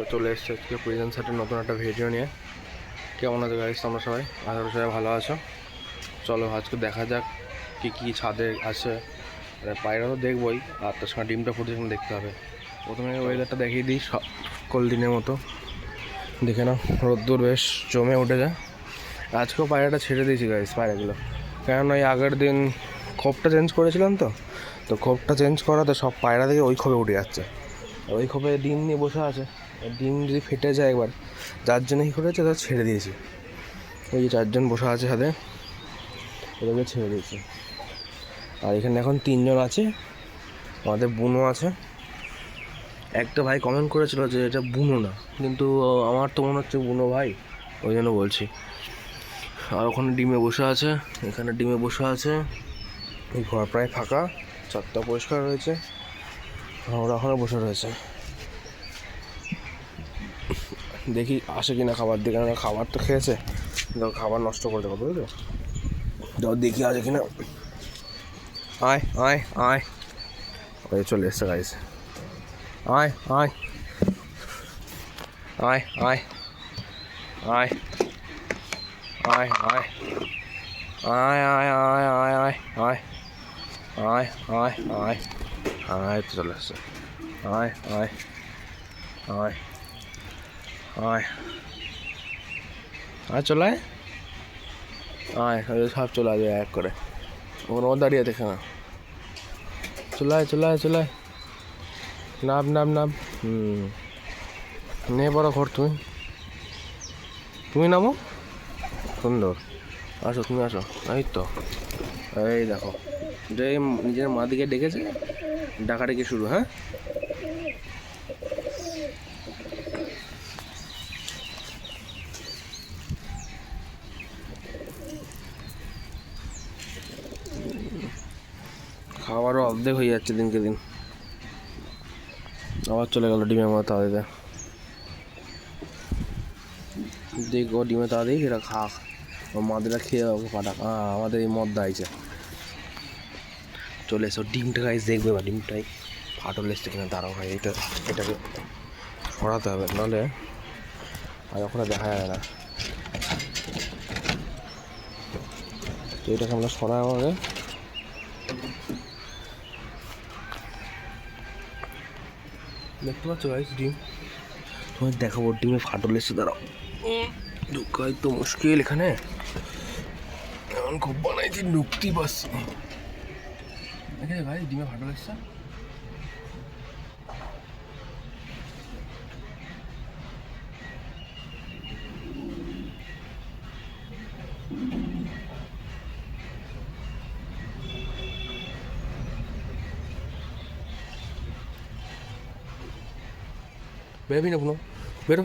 তো চলে এসছে আজকে প্রেজেন্ট সেটের নতুন একটা ভিডিও নিয়ে। কেমন আছে গাইস তোমরা সবাই? আশা করি সবাই ভালো আছো। চলো আজকে দেখা যাক কী কী ছাদে আছে। পায়রা তো দেখবই। আর তার সঙ্গে ডিমটা ফুটে দেখতে হবে। প্রথমে ওয়েদারটা দেখিয়ে দিই সকল দিনের মতো। দেখে নাও, রোদ্দুর বেশ জমে উঠে যায় আজকেও পায়রাটা ছেড়ে দিয়েছি গাইস পায়রাগুলো। কেননা ওই আগের দিন খোপটা চেঞ্জ করেছিলাম তো। তো খোপটা চেঞ্জ করাতে সব পায়রা থেকে ওই খোপে উঠে যাচ্ছে। আর ওই খোপে ডিম নিয়ে বসে আছে। ডিম যদি ফেটে যায় একবার, যার জন্য কী করেছে? তার ছেড়ে দিয়েছি। ওই যে চারজন বসে আছে সাথে ওদেরকে ছেড়ে দিয়েছি। আর এখানে এখন তিনজন আছে, আমাদের বুনো আছে। একটা ভাই কমেন্ট করেছিল যে এটা বুনো না, কিন্তু আমার তো মনে হচ্ছে বুনো ভাই, ওই জন্য বলছি। আর ওখানে ডিমে বসে আছে, এখানে ডিমে বসে আছে। এই ঘর প্রায় ফাঁকা, চারটা পরিষ্কার রয়েছে। ওরা ওখানে বসে রয়েছে। দেখি আসে কিনা খাবার দিকে। কেননা খাবার তো খেয়েছে। খাবার নষ্ট করে দেবো, বুঝলো? যাও দেখি আছে কিনা। আয় আয় আয়। ওই চলে এসছে গাইছে আয় আয়। আয় আয়। আয় আয় আয়। আয় আয় আয় আয় আয়। আয় আয় আয় আয়। আয় তো চলে আসছে আয় আয় আয় আয় আয় চলে আয় আয় সব চলে আসবে এক করে ওখানে ও দাঁড়িয়ে দেখে না চলে আয় চলে চলে নাম নাম নাম হুম নে বড় ঘর তুমি তুমি নামো সুন্দর আসো তুমি আসো এই তো এই দেখো যে নিজের মা দিকে ডেকেছে ডাকাডাকি শুরু হ্যাঁ? খাবারও অর্ধেক হয়ে যাচ্ছে দিনকে দিন। আবার চলে গেল ডিমের মতো তাদের দেখ ডিমে তা দিক এরা খা মাদেরা খেয়ে আহ, আমাদের এই মদ দাইছে। চলে এসো, ডিমটা গাইজ দেখবে বা ডিমটাই ফাটল এসছে কিনা দাঁড়াও ভাই, এটা এটাকে সরাতে হবে, নাহলে আর ওখানে দেখা যাবে না। তো এটাকে আমরা সরাই আমাকে দেখতে পাচ্ছ গাইজ ডিম? তোমার দেখাবো, ডিমে ফাটল এসছে, দাঁড়াও। ঢুকাই তো মুশকিল এখানে। এমন খুব বানাইছি ঢুকতেই পারছি দেখে ভাই, ডিমে ফাটল এসছে বেরোবি না কোনো বেরো।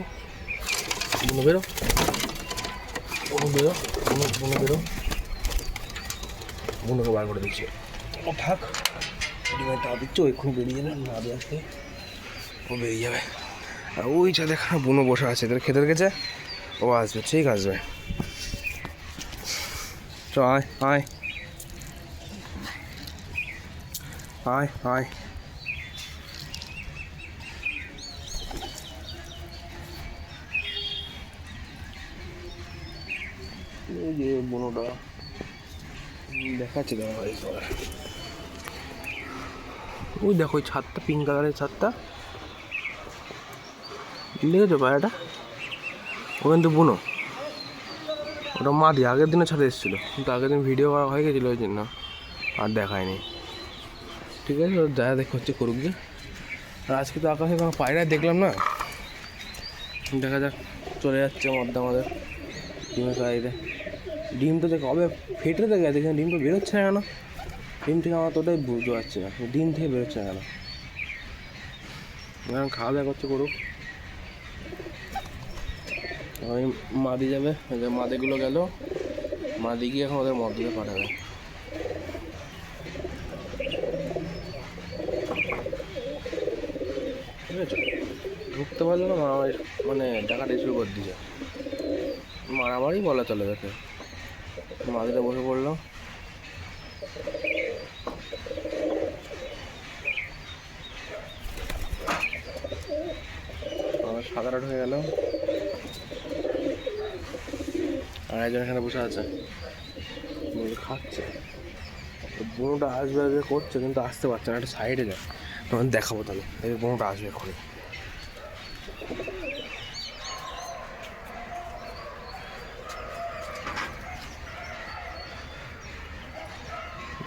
বুনো বেরো। বুনো বেরো বুনো বুনো বেরো। বুনোকে বার করে দিচ্ছি। থাক। তা দিচ্ছি ওইক্ষুনি বেরিয়ে যাবে, না দিয়ে আসতে ও বেরিয়ে যাবে। আর ওই যা দেখা বুনো বসে আছে, এদের খেতে গেছে ও আসবে, ঠিক আসবে। চ আয় আয়। আয় আয়। এই যে বুনোটা, দেখাচ্ছে দেখা হয় ওই দেখো, ওই ছাদটা পিঙ্ক কালারের ছাদটা। দেখেছ পায়রাটা? ও কিন্তু বুনো। ওটা মাদি আগের দিনে ছাদে এসেছিল। কিন্তু আগের দিন ভিডিও করা হয়ে গেছিল ওই জন্য আর দেখায়নি। ঠিক আছে, ওর যা দেখা হচ্ছে করুক যে আর আজকে তো আকাশে কোনো পায়রা দেখলাম না। দেখা যাক, চলে যাচ্ছে মধ্যে আমাদের। ডিমের সাইডে। ডিম তো দেখ কবে ফেটে তো গেছে ডিম তো বেরোচ্ছে না কেন? ডিম থেকে আমার তো ওটাই বুঝতে পারছি না। ডিম থেকে বেরোচ্ছে না কেন? এখন খাওয়া দাওয়া করছে, করুক। ওই মাদি যাবে যে মাদিগুলো গেল। মাদি গিয়ে এখন ওদের মধ্যে পাঠাবে। ঠিক আছে ঢুকতে পারল না মারামারি মানে টাকাটা শুরু করে দিয়েছে। মারামারি বলা চলে গেছে মাদিটা বসে পড়ল। আমার সাদাটা ঢুকে গেল। আর একজন এখানে বসে আছে। খাচ্ছে। বুনোটা আসবে আসবে করছে, কিন্তু আসতে পারছে না, একটা সাইডে যায় তখন দেখাবো তাহলে। এই বুনোটা আসবে এক্ষুনি।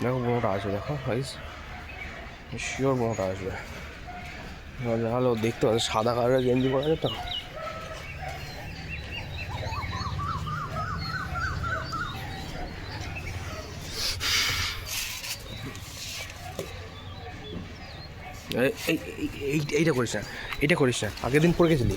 দেখো বুনোটা আসবে, দেখো ভাইস শিওর বুনোটা আসবে। দেখাল দেখতে পাচ্ছ, সাদা কালারের গেঞ্জি পরা যেত এইটা করিস না, এটা করিস না। আগের দিন পরে গেছিলি?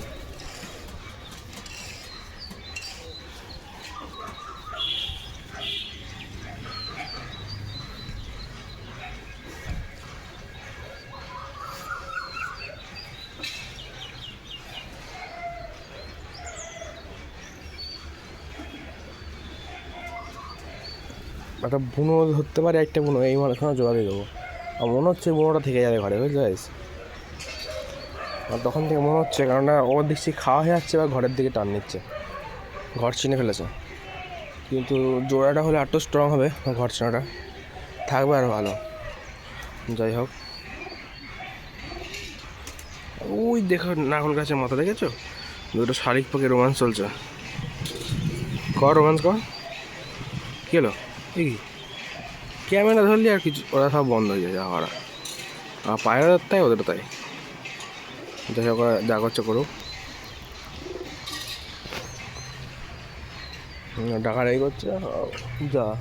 একটা বুনো ধরতে পারে, একটা বুনো, এই মাঝখানে জোড়া দিয়ে দেবো। আর মনে হচ্ছে বুনোটা থেকে যাবে ঘরে, বুঝতে পারিস? আর তখন থেকে মনে হচ্ছে কেননা ওর দেখছি খাওয়া হয়ে যাচ্ছে বা ঘরের দিকে টান নিচ্ছে। ঘর চিনে ফেলেছে। কিন্তু জোড়াটা হলে আরও স্ট্রং হবে, ঘর চিনাটা। থাকবে আর ভালো। যাই হোক। ওই দেখো, নাগল গাছের মাথা দেখেছ? দুটো শালিক পাখি রোমান্স চলছে। কর রোমান্স কর। কী হলো? কি? ক্যামেরা ধরলি আর কিছু ওরা সব বন্ধ হয়ে যায়, যা করা। আর পায়রা তাই, ওদের তাই। যাই হোক যা করছে করুক। ডাকাডাকি করছে যা।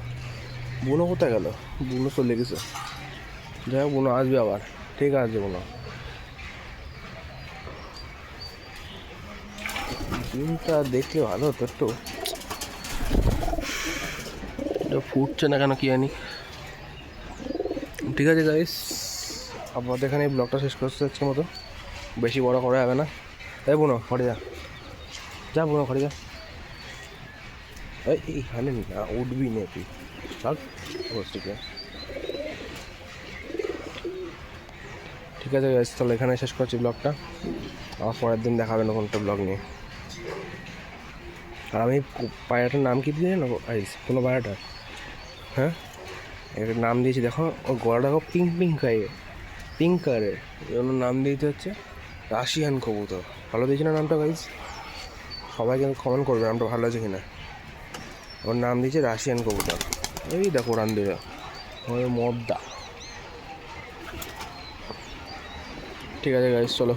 বুনো কোথায় গেল? বুনো চলে গেছে। যাই হোক, বুনো আসবে আবার। ঠিক আছে, বুনো। দেখলে ভালো হতো একটু। ফুটছে না কেন কি জানি। ঠিক আছে গাইস আপনাদের এখানে এই ব্লগটা শেষ করতে আজকের মতো। বেশি বড় করা যাবে না। এই বুনো, ঘরে যা। যা বুনো, ঘরে যা। এই এইখানে না উঠবি না তুই। থাক বস্তুকে ঠিক আছে গাইস তাহলে এখানে শেষ করছি ব্লগটা আবার পরের দিন দেখাবে নতুন একটা ব্লগ নিয়ে। আর আমি পায়রাটার নাম কি দিয়ে জানো? আইস কোনো পায়রাটার? হ্যাঁ? একটা নাম দিয়েছি, দেখো, ও গলাটা পিঙ্ক পিঙ্ক হয় পিঙ্ক কালারের জন্য নাম দিতে হচ্ছে রাশিয়ান কবুতর। ভালো দিয়েছি না নামটা গাইজ সবাই কিন্তু কমেন্ট করবে নামটা ভালো আছে কিনা। ওর নাম দিয়েছে রাশিয়ান কবুতর। এই দেখো ওরান দিয়ে ওই মদ্দা। ঠিক আছে গাইজ চলো।